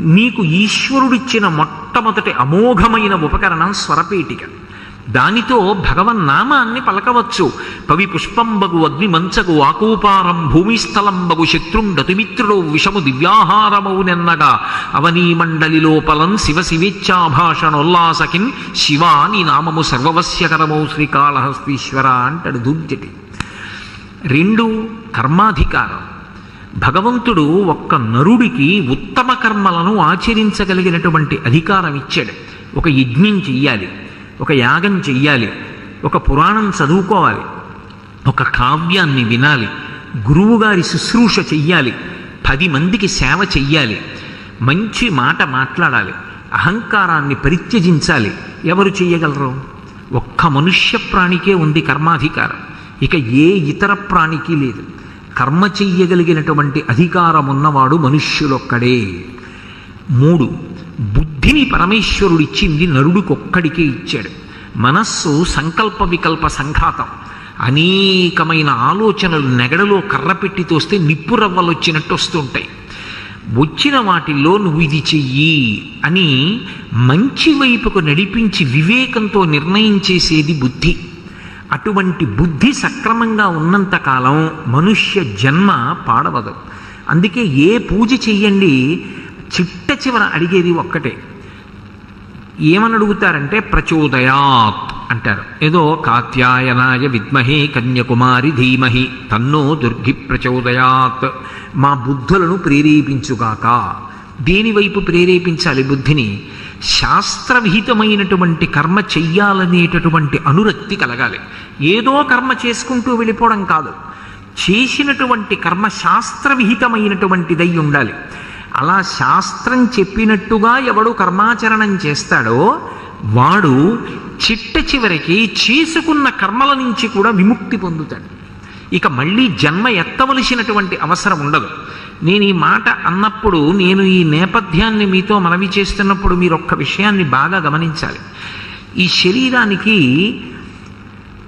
నీకు ఈశ్వరుడిచ్చిన మొట్టమొదటి అమోఘమైన ఉపకరణం స్వరపేటిక దానితో భగవన్నామాన్ని పలకవచ్చు. పవి పుష్పంబగు అగ్నిమంచగు ఆకూపారం భూమిస్థలంబగు శత్రుండతిమిత్రుడు విషము దివ్యాహారమౌ నెన్నగా. అవనీ మండలి లోపలం శివ శివేచ్ఛాభాషణోల్లాసకిన్ శివ నీ నామము సర్వవస్యకరమౌ శ్రీకాళహస్తీశ్వర అంటాడు దుర్జటి. రెండు కర్మాధికారం. భగవంతుడు ఒక్క నరుడికి ఉత్తమ కర్మలను ఆచరించగలిగినటువంటి అధికారం ఇచ్చాడు. ఒక యజ్ఞం చెయ్యాలి ఒక యాగం చెయ్యాలి ఒక పురాణం చదువుకోవాలి ఒక కావ్యాన్ని వినాలి గురువుగారి శుశ్రూష చెయ్యాలి పది మందికి సేవ చెయ్యాలి మంచి మాట మాట్లాడాలి అహంకారాన్ని పరిత్యజించాలి. ఎవరు చేయగలరు ఒక్క మనుష్య ప్రాణికే ఉంది కర్మాధికారం. ఇక ఏ ఇతర ప్రాణికి లేదు. కర్మ చెయ్యగలిగినటువంటి అధికారం ఉన్నవాడు మనుష్యులొక్కడే. మూడు బుద్ధిని పరమేశ్వరుడిచ్చింది నరుడికొక్కడికే ఇచ్చాడు. మనస్సు సంకల్ప వికల్ప సంఘాతం. అనేకమైన ఆలోచనలు నెగడలో కర్ర పెట్టి తోస్తే నిప్పురవ్వలు వచ్చినట్టు వస్తుంటాయి వచ్చిన వాటిల్లో నువ్వు ఇది చెయ్యి అని మంచి వైపుకు నడిపించి వివేకంతో నిర్ణయం చేసేది బుద్ధి. అటువంటి బుద్ధి సక్రమంగా ఉన్నంతకాలం మనుష్య జన్మ పాడవదు. అందుకే ఏ పూజ చెయ్యండి చిట్ట చివర అడిగేది ఒక్కటే. ఏమని అడుగుతారంటే ప్రచోదయాత్ అంటారు. ఏదో కాత్యాయనాయ విద్మహే కన్యకుమారి ధీమహి తన్నో దుర్గి ప్రచోదయాత్. మా బుద్ధులను ప్రేరేపించుగాక. దేనివైపు ప్రేరేపించాలి బుద్ధిని? శాస్త్రవిహితమైనటువంటి కర్మ చెయ్యాలనేటటువంటి అనురక్తి కలగాలి. ఏదో కర్మ చేసుకుంటూ వెళ్ళిపోవడం కాదు. చేసినటువంటి కర్మ శాస్త్రవిహితమైనటువంటిదై ఉండాలి. అలా శాస్త్రం చెప్పినట్టుగా ఎవడు కర్మాచరణం చేస్తాడో వాడు చిట్ట చివరికి చేసుకున్న కర్మల నుంచి కూడా విముక్తి పొందుతాడు. ఇక మళ్ళీ జన్మ ఎత్తవలసినటువంటి అవసరం ఉండదు. నేను ఈ మాట అన్నప్పుడు నేను ఈ నేపథ్యాన్ని మీతో మనవి చేస్తున్నప్పుడు మీరు ఒక్క విషయాన్ని బాగా గమనించాలి. ఈ శరీరానికి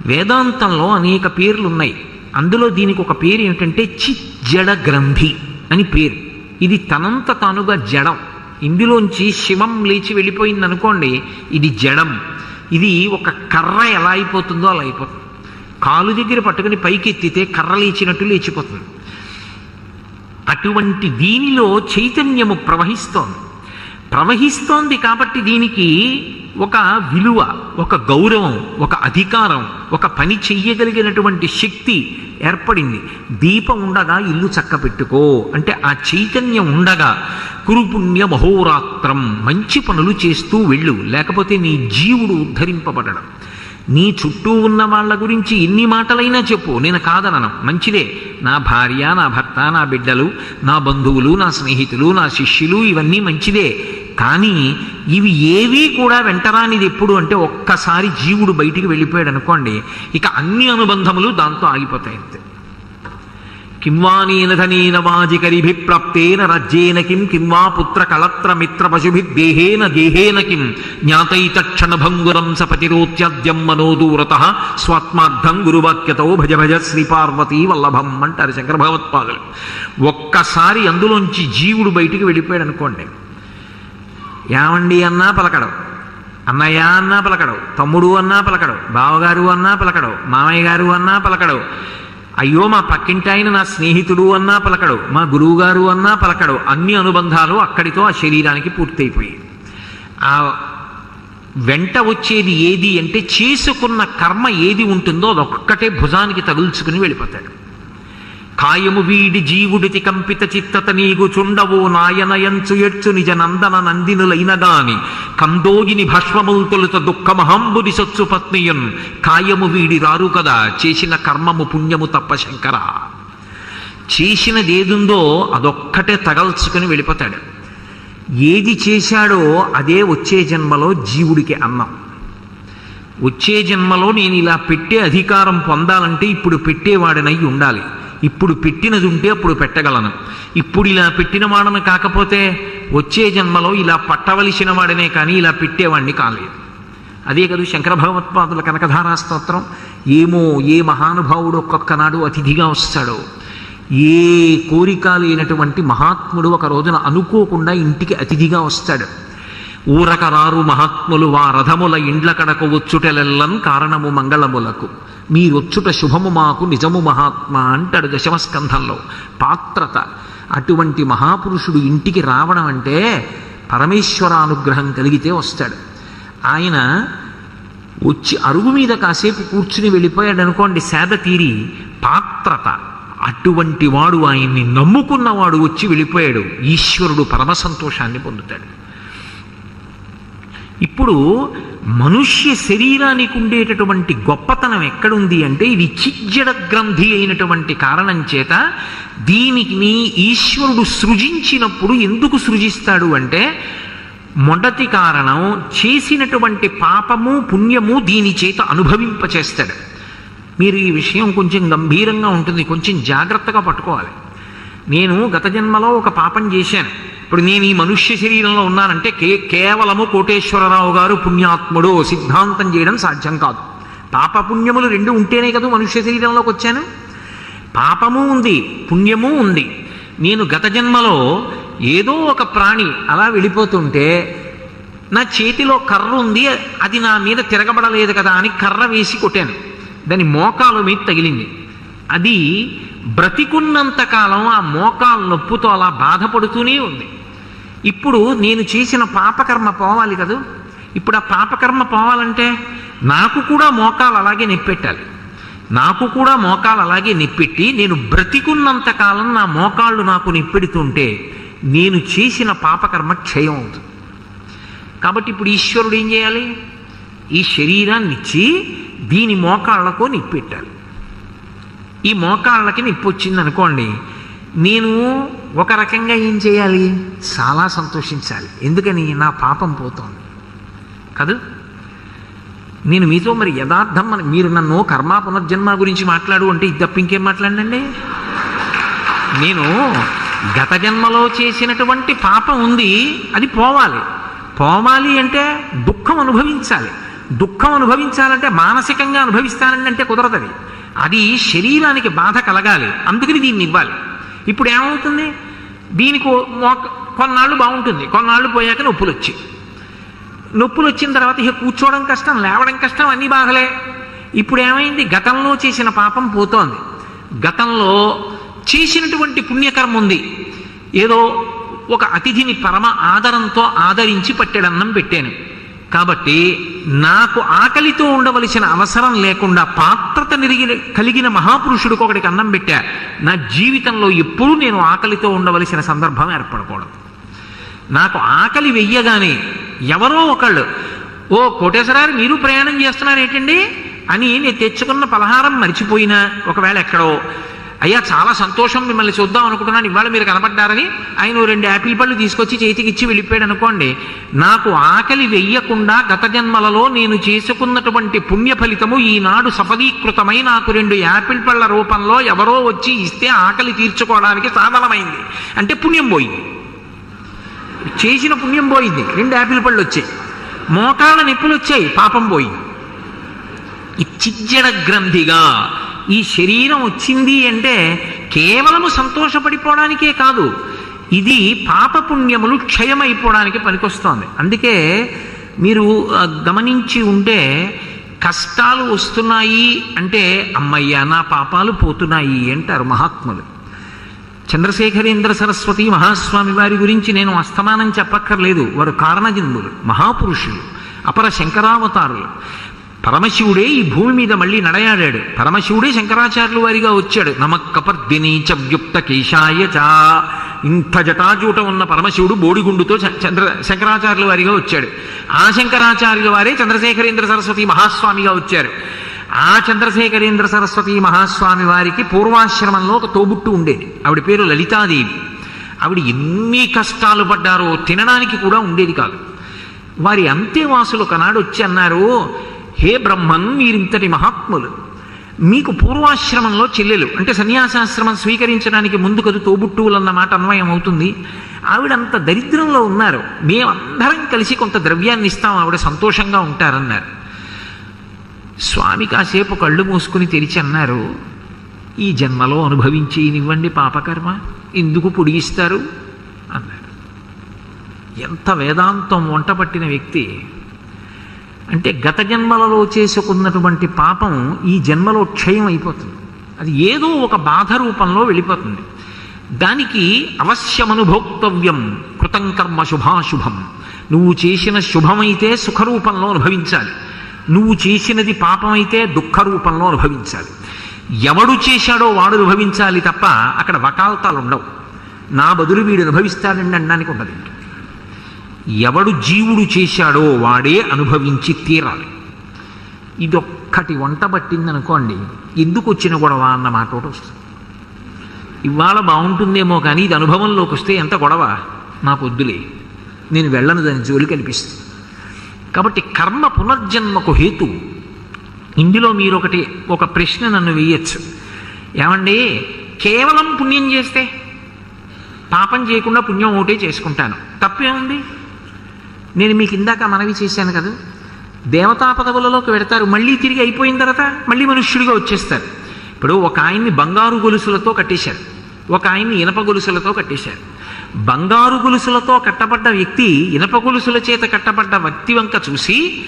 వేదాంతంలో అనేక పేర్లు ఉన్నాయి అందులో దీనికి ఒక పేరు ఏమిటంటే చిజ్జడ గ్రంథి అని పేరు. ఇది తనంత తానుగా జడం. ఇందులోంచి శివం లేచి వెళ్ళిపోయింది అనుకోండి ఇది జడం. ఇది ఒక కర్ర ఎలా అయిపోతుందో అలా అయిపోతుంది. కాలు దగ్గర పట్టుకుని పైకి ఎత్తితే కర్ర లేచినట్టు లేచిపోతుంది. అటువంటి దీనిలో చైతన్యము ప్రవహిస్తోంది. ప్రవహిస్తోంది కాబట్టి దీనికి ఒక విలువ ఒక గౌరవం ఒక అధికారం ఒక పని చెయ్యగలిగినటువంటి శక్తి ఏర్పడింది. దీపం ఉండగా ఇల్లు చక్క పెట్టుకో అంటే ఆ చైతన్యం ఉండగా కురుపుణ్య మహోరాత్రం మంచి పనులు చేస్తూ వెళ్ళు. లేకపోతే నీ జీవుడు ఉద్ధరింపబడడం. నీ చుట్టూ ఉన్న వాళ్ళ గురించి ఎన్ని మాటలైనా చెప్పు. నేను కాదనను. మంచిదే. నా భార్య నా భర్త నా బిడ్డలు నా బంధువులు నా స్నేహితులు నా శిష్యులు ఇవన్నీ మంచిదే. కానీ ఇవి ఏవీ కూడా వెంటరానిది ఎప్పుడు అంటే ఒక్కసారి జీవుడు బయటికి వెళ్ళిపోయాడు అనుకోండి ఇక అన్ని అనుబంధములు దాంతో ఆగిపోతాయి అంతే కింవానేన వాజికరిభి ప్రాప్తేన రాజ్యేన కిం కింవా పుత్ర కళత్ర మిత్ర పశుభి దేహేన కిం జ్ఞాతైతక్షణ భంగురం సపతిరోత్యద్యం మనోదూరత స్వాత్మార్థం గురువాక్యతో భజ భజ శ్రీ పార్వతీ వల్లభం అంటారు శంకర భగవత్పాదులు ఒక్కసారి అందులోంచి జీవుడు బయటికి వెళ్ళిపోయాడు అనుకోండి. ఏమండి అన్నా పలకడం? అన్నయ్య అన్నా పలకడవు తమ్ముడు అన్నా పలకడవు బావగారు అన్నా పలకడవు మామయ్య గారు అన్నా పలకడవు అయ్యో మా పక్కింటాయన నా స్నేహితుడు అన్నా పలకడు మా గురువుగారు అన్నా పలకడు. అన్ని అనుబంధాలు అక్కడితో ఆ శరీరానికి పూర్తయిపోయాయి. ఆ వెంట వచ్చేది ఏది అంటే చేసుకున్న కర్మ ఏది ఉంటుందో అదొక్కటే భుజానికి తగుల్చుకుని వెళ్ళిపోతాడు. కాయము వీడి జీవుడితి కంపిత చిత్తత నీగు చుండవో నాయనయంచు ఎడ్చు నిజ నందన నందినులైన గాని కందోగిని భస్మముల్ తొలుత దుఃఖమహంబుని సొచ్చు పత్నియున్. కాయము వీడి రారు కదా చేసిన కర్మము పుణ్యము తప్ప శంకర. చేసినదేదుందో అదొక్కటే తగల్చుకుని వెళ్ళిపోతాడు. ఏది చేశాడో అదే వచ్చే జన్మలో జీవుడికి అన్నం. వచ్చే జన్మలో నేను ఇలా పెట్టే అధికారం పొందాలంటే ఇప్పుడు పెట్టేవాడినై ఉండాలి. ఇప్పుడు పెట్టినది ఉంటే అప్పుడు పెట్టగలను. ఇప్పుడు ఇలా పెట్టిన వాడని కాకపోతే వచ్చే జన్మలో ఇలా పట్టవలసిన వాడనే కానీ ఇలా పెట్టేవాడిని కాలేదు. అదే కదా శంకర భగవత్పాదుల కనకధారా స్తోత్రం. ఏమో ఏ మహానుభావుడు ఒక్కొక్కనాడు అతిథిగా వస్తాడో. ఏ కోరిక లేనటువంటి మహాత్ముడు ఒక రోజున అనుకోకుండా ఇంటికి అతిథిగా వస్తాడు. ఊరకరారు మహాత్ములు వా రథముల ఇండ్ల కడకు వచ్చుటెలెల్లం కారణము మంగళములకు. మీరొచ్చుట శుభము మాకు నిజము మహాత్మ అంటాడు దశమస్కంధంలో. పాత్రత. అటువంటి మహాపురుషుడు ఇంటికి రావడం అంటే పరమేశ్వరానుగ్రహం కలిగితే వస్తాడు. ఆయన వచ్చి అరుగు మీద కాసేపు కూర్చుని వెళ్ళిపోయాడు అనుకోండి సేద తీరి పాత్రత. అటువంటి వాడు ఆయన్ని నమ్ముకున్నవాడు వచ్చి వెళ్ళిపోయాడు. ఈశ్వరుడు పరమ సంతోషాన్ని పొందుతాడు. ఇప్పుడు మనుష్య శరీరానికి ఉండేటటువంటి గొప్పతనం ఎక్కడుంది అంటే ఇది చిజ్జడ గ్రంథి అయినటువంటి కారణం చేత దీనికి ఈశ్వరుడు సృజించినప్పుడు ఎందుకు సృజిస్తాడు అంటే మొదటి కారణం చేసినటువంటి పాపము పుణ్యము దీని చేత అనుభవింపచేస్తాడు. మీరు ఈ విషయం కొంచెం గంభీరంగా ఉంటుంది కొంచెం జాగ్రత్తగా పట్టుకోవాలి. నేను గత జన్మలో ఒక పాపం చేశాను. ఇప్పుడు నేను ఈ మనుష్య శరీరంలో ఉన్నానంటే కే కేవలము కోటేశ్వరరావు గారు పుణ్యాత్ముడు సిద్ధాంతం చేయడం సాధ్యం కాదు. పాప పుణ్యములు రెండు ఉంటేనే కదా మనుష్య శరీరంలోకి వచ్చాను. పాపము ఉంది పుణ్యము ఉంది. నేను గత జన్మలో ఏదో ఒక ప్రాణి అలా వెళ్ళిపోతుంటే నా చేతిలో కర్ర ఉంది అది నా మీద తిరగబడలేదు కదా అని కర్ర వేసి కొట్టాను. దాని మోకాలు మీద తగిలింది. అది బ్రతికున్నంత కాలం ఆ మోకాలు నొప్పుతో అలా బాధపడుతూనే ఉంది. ఇప్పుడు నేను చేసిన పాపకర్మ పోవాలి కదూ? ఇప్పుడు ఆ పాపకర్మ పోవాలంటే నాకు కూడా మోకాలు అలాగే నెప్పెట్టాలి. నాకు కూడా మోకాలు అలాగే నెప్పెట్టి నేను బ్రతికున్నంత కాలం నా మోకాళ్ళు నాకు నెప్పెడుతుంటే నేను చేసిన పాపకర్మ క్షయం అవుతుంది. కాబట్టి ఇప్పుడు ఈశ్వరుడు ఏం చేయాలి? ఈ శరీరాన్ని ఇచ్చి దీని మోకాళ్ళకు నిప్పెట్టాలి. ఈ మోకాళ్ళకి నిప్పొచ్చింది అనుకోండి నేను ఒక రకంగా ఏం చేయాలి? చాలా సంతోషించాలి. ఎందుకని? నా పాపం పోతోంది. కాదు? నేను మీతో మరి యథార్థం మన మీరు నన్ను కర్మ పునర్జన్మ గురించి మాట్లాడు అంటే ఇది తప్ప ఇంకేం మాట్లాడండి నేను గత జన్మలో చేసినటువంటి పాపం ఉంది. అది పోవాలి. పోవాలి అంటే దుఃఖం అనుభవించాలి. దుఃఖం అనుభవించాలంటే మానసికంగా అనుభవిస్తానండి అంటే కుదరదది. అది శరీరానికి బాధ కలగాలి. అందుకని దీన్ని ఇవ్వాలి. ఇప్పుడు ఏమవుతుంది? దీనికి కొన్నాళ్ళు బాగుంటుంది. కొన్నాళ్ళు పోయాక నొప్పులు వచ్చి నొప్పులు వచ్చిన తర్వాత ఇక కూర్చోవడం కష్టం లేవడం కష్టం అన్నీ బాగలే. ఇప్పుడు ఏమైంది? గతంలో చేసిన పాపం పోతోంది. గతంలో చేసినటువంటి పుణ్యకర్మ ఉంది. ఏదో ఒక అతిథిని పరమ ఆదరంతో ఆదరించి పట్టెడన్నం పెట్టాను. కాబట్టి నాకు ఆకలితో ఉండవలసిన అవసరం లేకుండా పాత్రత నిరిగిన కలిగిన మహాపురుషుడికి ఒకడికి అన్నం పెట్టా. నా జీవితంలో ఎప్పుడూ నేను ఆకలితో ఉండవలసిన సందర్భం ఏర్పడకూడదు. నాకు ఆకలి వెయ్యగానే ఎవరో ఒకళ్ళు ఓ కోటేశ్వరారు మీరు ప్రయాణం చేస్తున్నారు ఏంటండి అని నేను తెచ్చుకున్న పలహారం మర్చిపోయినా. ఒకవేళ ఎక్కడో అయ్యా చాలా సంతోషం మిమ్మల్ని చూద్దాం అనుకుంటున్నాను. ఇవాళ మీరు కనపడ్డారని ఆయన రెండు యాపిల్ పళ్ళు తీసుకొచ్చి చేతికి ఇచ్చి వెళ్ళిపోయాడు అనుకోండి. నాకు ఆకలి వెయ్యకుండా గత జన్మలలో నేను చేసుకున్నటువంటి పుణ్య ఫలితము ఈనాడు సఫలీకృతమై నాకు రెండు యాపిల్ పళ్ళ రూపంలో ఎవరో వచ్చి ఇస్తే ఆకలి తీర్చుకోవడానికి సాధనమైంది. అంటే పుణ్యం పోయింది. చేసిన పుణ్యం పోయింది. రెండు యాపిల్ పళ్ళు వచ్చాయి. మోకాళ్ళ నొప్పులు వచ్చాయి. పాపం పోయింది. చిజ్జడ గ్రంథిగా ఈ శరీరం వచ్చింది అంటే కేవలము సంతోషపడిపోవడానికే కాదు. ఇది పాపపుణ్యములు క్షయమైపోవడానికి పనికొస్తోంది. అందుకే మీరు గమనించి ఉంటే కష్టాలు వస్తున్నాయి అంటే అమ్మయ్య నా పాపాలు పోతున్నాయి అంటారు మహాత్ములు. చంద్రశేఖరేంద్ర సరస్వతి మహాస్వామి వారి గురించి నేను అస్తమానం చెప్పక్కర్లేదు. వారు కారణజిందులు మహాపురుషులు అపర శంకరావతారులు. పరమశివుడే ఈ భూమి మీద మళ్ళీ నడయాడాడు. పరమశివుడే శంకరాచార్యులు వారిగా వచ్చాడు. నమక్కపర్దిని చవ్యుక్త కేశాయ చ. ఇంత జటాజూట ఉన్న పరమశివుడు బోడిగుండుతో చంద్ర శంకరాచార్యుల వారిగా వచ్చాడు. ఆ శంకరాచార్యుల వారే చంద్రశేఖరేంద్ర సరస్వతి మహాస్వామిగా వచ్చారు. ఆ చంద్రశేఖరేంద్ర సరస్వతి మహాస్వామి వారికి పూర్వాశ్రమంలో ఒక తోబుట్టు ఉండేది ఆవిడ పేరు లలితాదేవి. ఆవిడ ఎన్ని కష్టాలు పడ్డారో తినడానికి కూడా ఉండేది కాదు. వారి అంతేవాసులు ఒకనాడు వచ్చి అన్నారు హే బ్రహ్మన్ మీరింతటి మహాత్ములు. మీకు పూర్వాశ్రమంలో చెల్లెలు అంటే సన్యాసాశ్రమం స్వీకరించడానికి ముందు కదు తోబుట్టువులు అన్నమాట అన్వయం అవుతుంది ఆవిడంత దరిద్రంలో ఉన్నారు. మేమందరం కలిసి కొంత ద్రవ్యాన్ని ఇస్తాం ఆవిడ సంతోషంగా ఉంటారన్నారు. స్వామి కాసేపు కళ్ళు మూసుకుని తెరిచి అన్నారు ఈ జన్మలో అనుభవించేనివ్వండి పాపకర్మ ఎందుకు పొడిగిస్తారు అన్నారు. ఎంత వేదాంతం వంట పట్టిన వ్యక్తి అంటే గత జన్మలలో చేసుకున్నటువంటి పాపం ఈ జన్మలో క్షయం అయిపోతుంది. అది ఏదో ఒక బాధ రూపంలో వెళ్ళిపోతుంది. దానికి అవశ్యమనుభోక్తవ్యం కృతం కర్మ శుభాశుభం. నువ్వు చేసిన శుభమైతే సుఖరూపంలో అనుభవించాలి. నువ్వు చేసినది పాపమైతే దుఃఖ రూపంలో అనుభవించాలి. ఎవడు చేశాడో వాడు అనుభవించాలి తప్ప అక్కడ వకాల్తాలు ఉండవు నా బదులు వీడు అనుభవిస్తాడండి అనడానికి ఉండదు. ఎవడు జీవుడు చేశాడో వాడే అనుభవించి తీరాలి. ఇదొక్కటి వంట పట్టిందనుకోండి ఎందుకు వచ్చిన గొడవ అన్న మాట ఒకటి వస్తుంది. ఇవాళ బాగుంటుందేమో కానీ ఇది అనుభవంలోకి వస్తే ఎంత గొడవ? నాకు వద్దులే నేను వెళ్ళను దాని జోలి కల్పిస్తుంది కాబట్టి కర్మ పునర్జన్మకు హేతు. ఇందులో మీరు ఒకటి ఒక ప్రశ్న నన్ను వేయచ్చు. ఏమండి కేవలం పుణ్యం చేస్తే? పాపం చేయకుండా పుణ్యం ఒకటే చేసుకుంటాను. తప్పేముంది? నేను మీకు ఇందాక మనవి చేశాను కదా. దేవతా పదవులలోకి వెడతారు మళ్ళీ తిరిగి అయిపోయిన తర్వాత మళ్ళీ మనుష్యుడిగా వచ్చేస్తారు. ఇప్పుడు ఒక ఆయన్ని బంగారు గొలుసులతో కట్టేశారు. ఒక ఆయన్ని ఇనప గొలుసులతో కట్టేశారు. బంగారు గొలుసులతో కట్టబడ్డ వ్యక్తి ఇనప గొలుసుల చేత కట్టబడ్డ వ్యక్తి వంక చూసి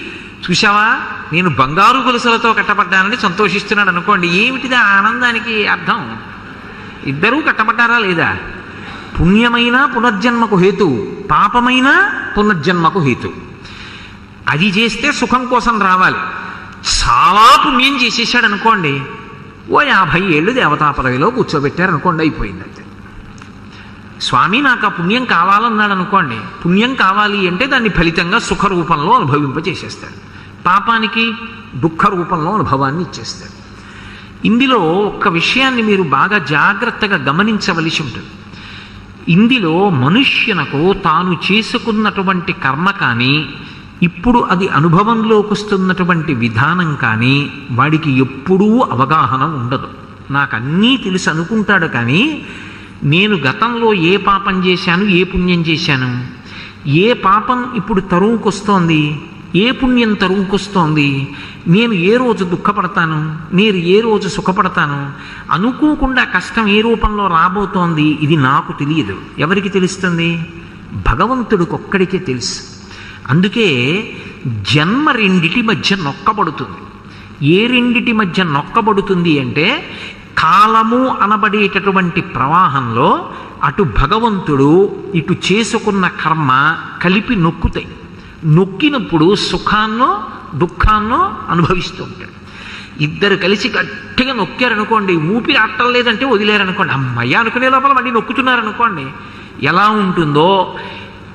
చూశావా? నేను బంగారు గొలుసులతో కట్టబడ్డానని సంతోషిస్తున్నాడు అనుకోండి ఏమిటిది ఆ ఆనందానికి అర్థం? ఇద్దరూ కట్టబడ్డారా లేదా? పుణ్యమైన పునర్జన్మకు హేతు పాపమైన పునర్జన్మకు హేతు. అది చేస్తే సుఖం కోసం రావాలి. చాలా పుణ్యం చేసేసాడు అనుకోండి ఓ యాభై ఏళ్ళు దేవతా పదవిలో కూర్చోబెట్టారు అనుకోండి అయిపోయింది అంతే స్వామి నాకు ఆ పుణ్యం కావాలన్నాడు అనుకోండి పుణ్యం కావాలి అంటే దాన్ని ఫలితంగా సుఖ రూపంలో అనుభవింపచేసేస్తాడు. పాపానికి దుఃఖ రూపంలో అనుభవాన్ని ఇచ్చేస్తాడు. ఇందులో ఒక్క విషయాన్ని మీరు బాగా జాగ్రత్తగా గమనించవలసి ఉంటుంది. ఇందులో మనుష్యునకు తాను చేసుకున్నటువంటి కర్మ కానీ ఇప్పుడు అది అనుభవంలోకి వస్తున్నటువంటి విధానం కానీ వాడికి ఎప్పుడూ అవగాహన ఉండదు. నాకు అన్నీ తెలుసు అనుకుంటాడు కానీ నేను గతంలో ఏ పాపం చేశాను ఏ పుణ్యం చేశాను? ఏ పాపం ఇప్పుడు తరువుకొస్తోంది? ఏ పుణ్యం తరువుకొస్తోంది? నేను ఏ రోజు దుఃఖపడతాను? నేను ఏ రోజు సుఖపడతాను? అనుకోకుండా కష్టం ఏ రూపంలో రాబోతోంది? ఇది నాకు తెలియదు. ఎవరికి తెలుస్తుంది? భగవంతుడికొక్కడికే తెలుసు. అందుకే జన్మ రెండిటి మధ్య నొక్కబడుతుంది. ఏ రెండిటి మధ్య నొక్కబడుతుంది అంటే కాలము అనబడేటటువంటి ప్రవాహంలో అటు భగవంతుడు ఇటు చేసుకున్న కర్మ కలిపి నొక్కుతాయి. నొక్కినప్పుడు సుఖాన్నో దుఃఖాన్నో అనుభవిస్తూ ఉంటాడు. ఇద్దరు కలిసి గట్టిగా నొక్కారనుకోండి ఊపిరి ఆడటం లేదంటే వదిలేరనుకోండి అమ్మయ్య అనుకునే లోపల మళ్ళీ నొక్కుతున్నారనుకోండి ఎలా ఉంటుందో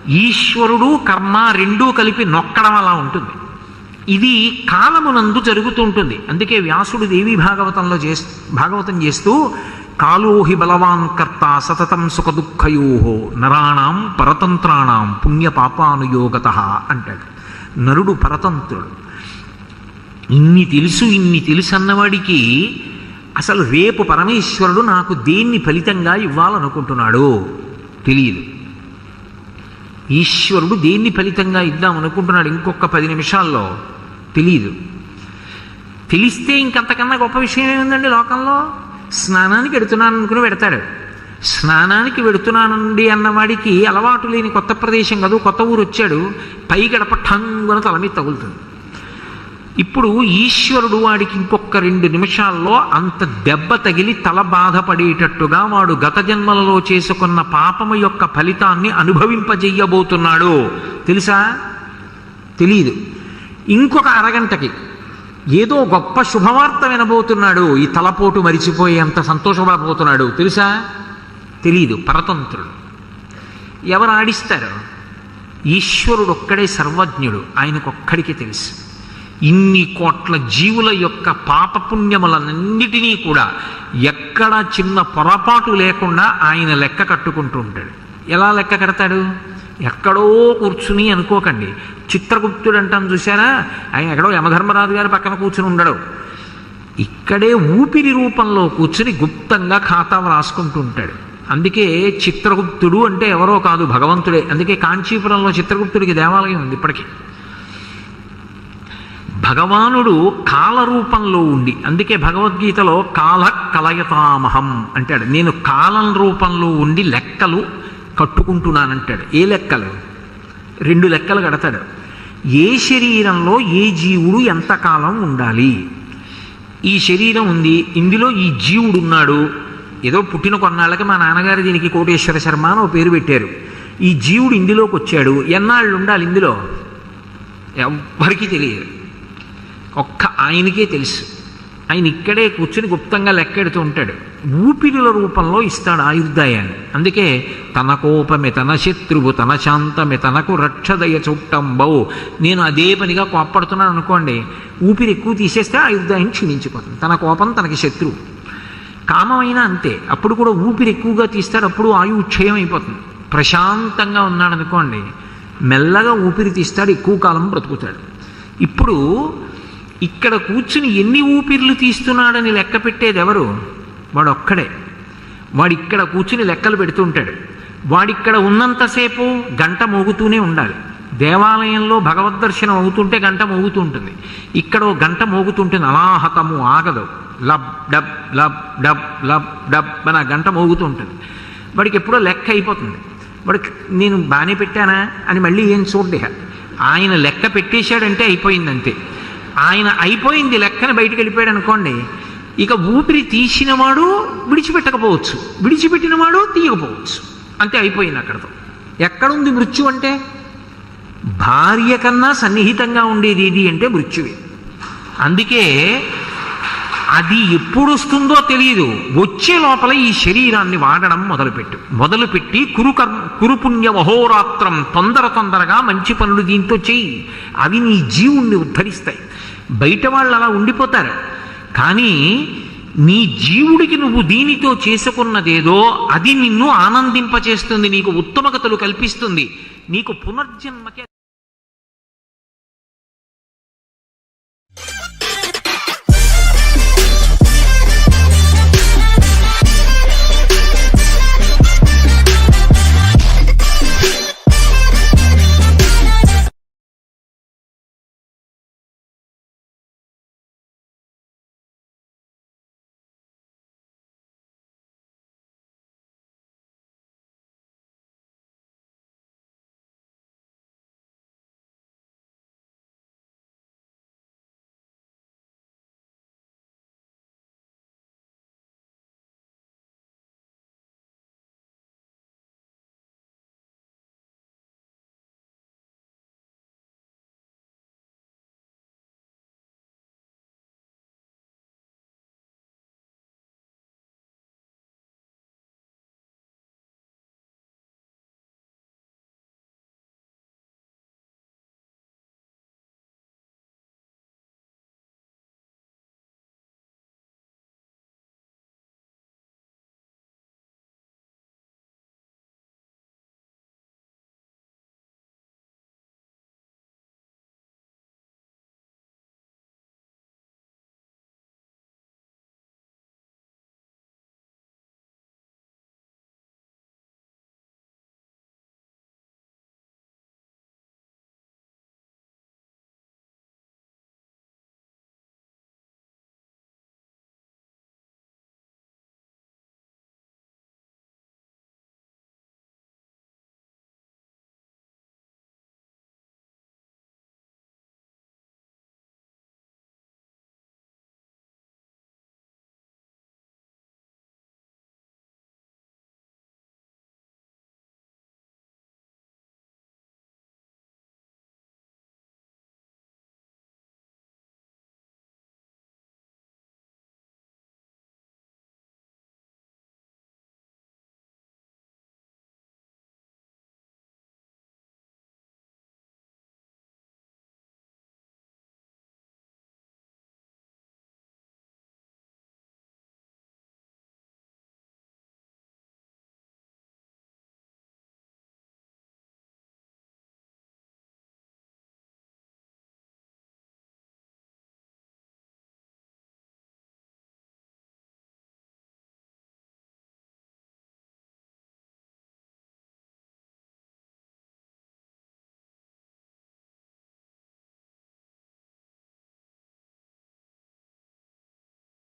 ఈశ్వరుడు కర్మ రెండూ కలిపి నొక్కడం అలా ఉంటుంది. ఇది కాలమునందు జరుగుతూ ఉంటుంది. అందుకే వ్యాసుడు దేవి భాగవతంలో చేస్ భాగవతం చేస్తూ కాలోహి బలవాన్ కర్త సతతం సుఖదుఖయో నరాణం పరతంత్రాణం పుణ్యపాపానుయోగత అంటాడు. నరుడు పరతంత్రుడు. ఇన్ని తెలుసు ఇన్ని తెలుసు అన్నవాడికి అసలు రేపు పరమేశ్వరుడు నాకు దేన్ని ఫలితంగా ఇవ్వాలనుకుంటున్నాడు తెలియదు. ఈశ్వరుడు దేన్ని ఫలితంగా ఇద్దాం అనుకుంటున్నాడు ఇంకొక పది నిమిషాల్లో తెలియదు. తెలిస్తే ఇంకంతకన్నా గొప్ప విషయం ఏముందండి లోకంలో? స్నానానికి వెడుతున్నాను అనుకుని పెడతాడు స్నానానికి వెడుతున్నానండి అన్నవాడికి అలవాటు లేని కొత్త ప్రదేశం కాదు కొత్త ఊరు వచ్చాడు. పై గడప ఠంగున తల మీద తగులుతుంది. ఇప్పుడు ఈశ్వరుడు వాడికి ఇంకొక రెండు నిమిషాల్లో అంత దెబ్బ తగిలి తల బాధపడేటట్టుగా వాడు గత జన్మలలో చేసుకున్న పాపము యొక్క ఫలితాన్ని అనుభవింపజెయ్యబోతున్నాడు తెలుసా? తెలియదు ఇంకొక అరగంటకి ఏదో గొప్ప శుభవార్త వినబోతున్నాడు ఈ తలపోటు మరిచిపోయి అంత సంతోషపడబోతున్నాడు. తెలుసా? తెలీదు. పరతంత్రుడు. ఎవరు ఆడిస్తారు ఈశ్వరుడు ఒక్కడే సర్వజ్ఞుడు. ఆయనకొక్కడికి తెలుసు. ఇన్ని కోట్ల జీవుల యొక్క పాపపుణ్యములన్నిటినీ కూడా ఎక్కడ చిన్న పొరపాటు లేకుండా ఆయన లెక్క కట్టుకుంటూ ఉంటాడు. ఎలా లెక్క కడతాడు? ఎక్కడో కూర్చుని అనుకోకండి. చిత్రగుప్తుడు అంటాను చూసారా ఆయన ఎక్కడో యమధర్మరాజు గారి పక్కన కూర్చుని ఉండడు. ఇక్కడే ఊపిరి రూపంలో కూర్చుని గుప్తంగా ఖాతా రాసుకుంటూ ఉంటాడు. అందుకే చిత్రగుప్తుడు అంటే ఎవరో కాదు భగవంతుడే. అందుకే కాంచీపురంలో చిత్రగుప్తుడికి దేవాలయం ఉంది ఇప్పటికీ. భగవానుడు కాలరూపంలో ఉండి అందుకే భగవద్గీతలో కాల కలయతామహం అంటాడు. నేను కాలం రూపంలో ఉండి లెక్కలు కట్టుకుంటున్నానంటాడు ఏ లెక్కలు? రెండు లెక్కలు కడతాడు. ఏ శరీరంలో ఏ జీవుడు ఎంతకాలం ఉండాలి? ఈ శరీరం ఉంది ఇందులో ఈ జీవుడు ఉన్నాడు. ఏదో పుట్టిన కొన్నాళ్ళకి మా నాన్నగారు దీనికి కోటేశ్వర శర్మ అని ఓ పేరు పెట్టారు. ఈ జీవుడు ఇందులోకి వచ్చాడు. ఎన్నాళ్ళు ఉండాలి ఇందులో? ఎవ్వరికీ తెలియదు. ఒక్క ఆయనకే తెలుసు. ఆయన ఇక్కడే కూర్చుని గుప్తంగా లెక్కెడుతూ ఉంటాడు. ఊపిరిల రూపంలో ఇస్తాడు ఆయుర్దాయాన్ని. అందుకే తన కోపమే తన శత్రువు తన శాంతమే తనకు రక్షదయ చుట్టంబౌ. నేను అదే పనిగా కోప్పడుతున్నాను అనుకోండి ఊపిరి ఎక్కువ తీసేస్తే ఆయుర్దాయం క్షీణించిపోతుంది. తన కోపం తనకి శత్రువు. కామమైనా అంతే. అప్పుడు కూడా ఊపిరి ఎక్కువగా తీస్తాడు అప్పుడు ఆయువు క్షయం అయిపోతుంది. ప్రశాంతంగా ఉన్నాడు అనుకోండి మెల్లగా ఊపిరి తీస్తాడు ఎక్కువ కాలం బ్రతుకుతాడు. ఇప్పుడు ఇక్కడ కూర్చుని ఎన్ని ఊపిర్లు తీస్తున్నాడని లెక్క పెట్టేది ఎవరు వాడు ఒక్కడే వాడు ఇక్కడ కూర్చుని లెక్కలు పెడుతుంటాడు. వాడిక్కడ ఉన్నంతసేపు గంట మోగుతూనే ఉండాలి. దేవాలయంలో భగవద్ దర్శనం అవుతుంటే గంట మోగుతూ ఉంటుంది ఇక్కడ ఓ గంట మోగుతుంటుంది. అనాహతము ఆగదు. Lub dub lub dub lub dub అని ఆ గంట మోగుతూ ఉంటుంది వాడికి ఎప్పుడో లెక్క అయిపోతుంది. వాడికి నేను బాగానే పెట్టానా? అని మళ్ళీ ఏం చూడ్డే ఆయన లెక్క పెట్టేశాడంటే అయిపోయింది అంతే ఆయన అయిపోయింది లెక్కన బయటికి వెళ్ళిపోయాడు అనుకోండి ఇక ఊపిరి తీసినవాడు విడిచిపెట్టకపోవచ్చు. విడిచిపెట్టినవాడు తీయకపోవచ్చు. అంతే అయిపోయింది అక్కడతో. ఎక్కడుంది మృత్యు అంటే? భార్య కన్నా సన్నిహితంగా ఉండేది ఇది అంటే మృత్యువే. అందుకే అది ఎప్పుడు వస్తుందో తెలియదు వచ్చే లోపల ఈ శరీరాన్ని వాడడం మొదలుపెట్టు. మొదలుపెట్టి కురుకర్ కురుపుణ్య మహోరాత్రం తొందర తొందరగా మంచి పనులు దీంతో చెయ్యి. అవి నీ జీవుణ్ణి ఉద్ధరిస్తాయి. బయట వాళ్ళు అలా ఉండిపోతారు. కానీ నీ జీవుడికి నువ్వు దీనితో చేసుకున్నదేదో అది నిన్ను ఆనందింపచేస్తుంది నీకు ఉత్తమగతులు కల్పిస్తుంది. నీకు పునర్జన్మకి